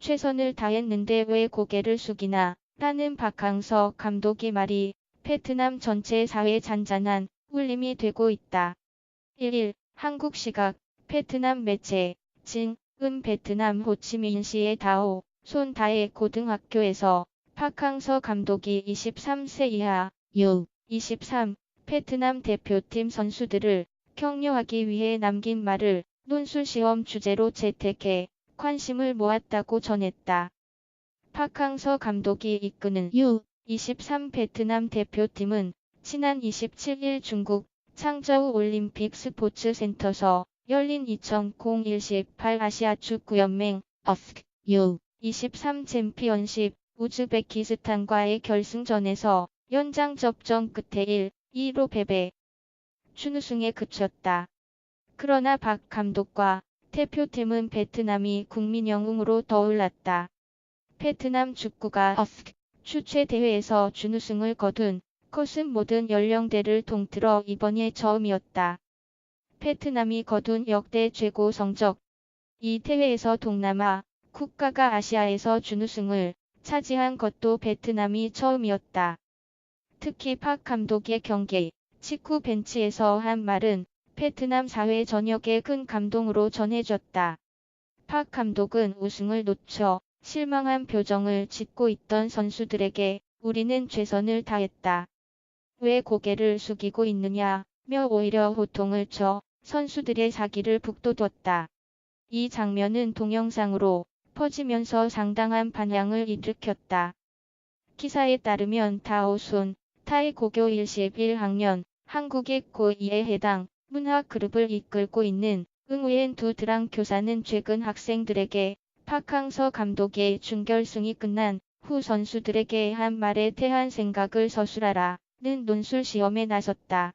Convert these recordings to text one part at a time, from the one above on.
최선을 다했는데 왜 고개를 숙이나 라는 박항서 감독이 말이 베트남 전체 사회 잔잔한 울림이 되고 있다. 1일 한국 시각 베트남 매체 진, 은 베트남 호치민시의 다오 손 다의 고등학교에서 박항서 감독이 23세 이하 U23 베트남 대표팀 선수들을 격려하기 위해 남긴 말을 논술 시험 주제로 채택해 관심을 모았다고 전했다. 박항서 감독이 이끄는 U23 베트남 대표팀은 지난 27일 중국 창저우 올림픽 스포츠 센터서 열린 2001-18 아시아 축구연맹 어스크 U23 챔피언십 우즈베키스탄과의 결승전에서 연장 접전 끝에 1, 2로 패배. 준우승에 그쳤다. 그러나 박 감독과 대표팀은 베트남이 국민 영웅으로 떠올랐다. 베트남 축구가 어스크 주최 대회에서 준우승을 거둔 것은 모든 연령대를 통틀어 이번이 처음이었다. 베트남이 거둔 역대 최고 성적. 이 대회에서 동남아 국가가 아시아에서 준우승을 차지한 것도 베트남이 처음이었다. 특히 박 감독의 경기, 직후 벤치에서 한 말은 베트남 사회 전역에 큰 감동으로 전해졌다. 박 감독은 우승을 놓쳐 실망한 표정을 짓고 있던 선수들에게 우리는 최선을 다했다. 왜 고개를 숙이고 있느냐 며 오히려 호통을 쳐 선수들의 사기를 북돋웠다. 이 장면은 동영상으로 퍼지면서 상당한 반향을 일으켰다. 기사에 따르면 다오순 타이 고교 11학년 한국의 고2에 해당 문화 그룹을 이끌고 있는 응우엔 두 드랑 교사는 최근 학생들에게 박항서 감독의 준결승이 끝난 후 선수들에게 한 말에 대한 생각을 서술하라는 논술 시험에 나섰다.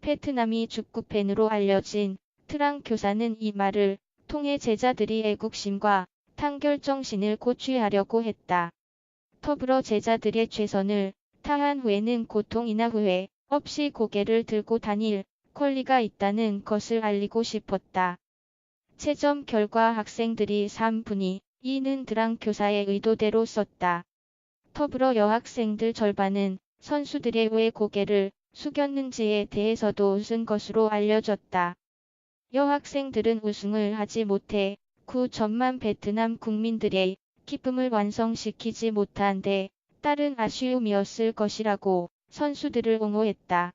베트남이 축구 팬으로 알려진 트랑 교사는 이 말을 통해 제자들이 애국심과 탄결정신을 고취하려고 했다. 더불어 제자들의 최선을 다한 후에는 고통이나 후회 없이 고개를 들고 다닐 권리가 있다는 것을 알리고 싶었다. 채점 결과 학생들이 3분이 이는 드랑 교사의 의도대로 썼다. 더불어 여학생들 절반은 선수들의 왜 고개를 숙였는지에 대해서도 웃은 것으로 알려졌다. 여학생들은 우승을 하지 못해 9천만 베트남 국민들의 기쁨을 완성시키지 못한 데 따른 아쉬움이었을 것이라고 선수들을 옹호했다.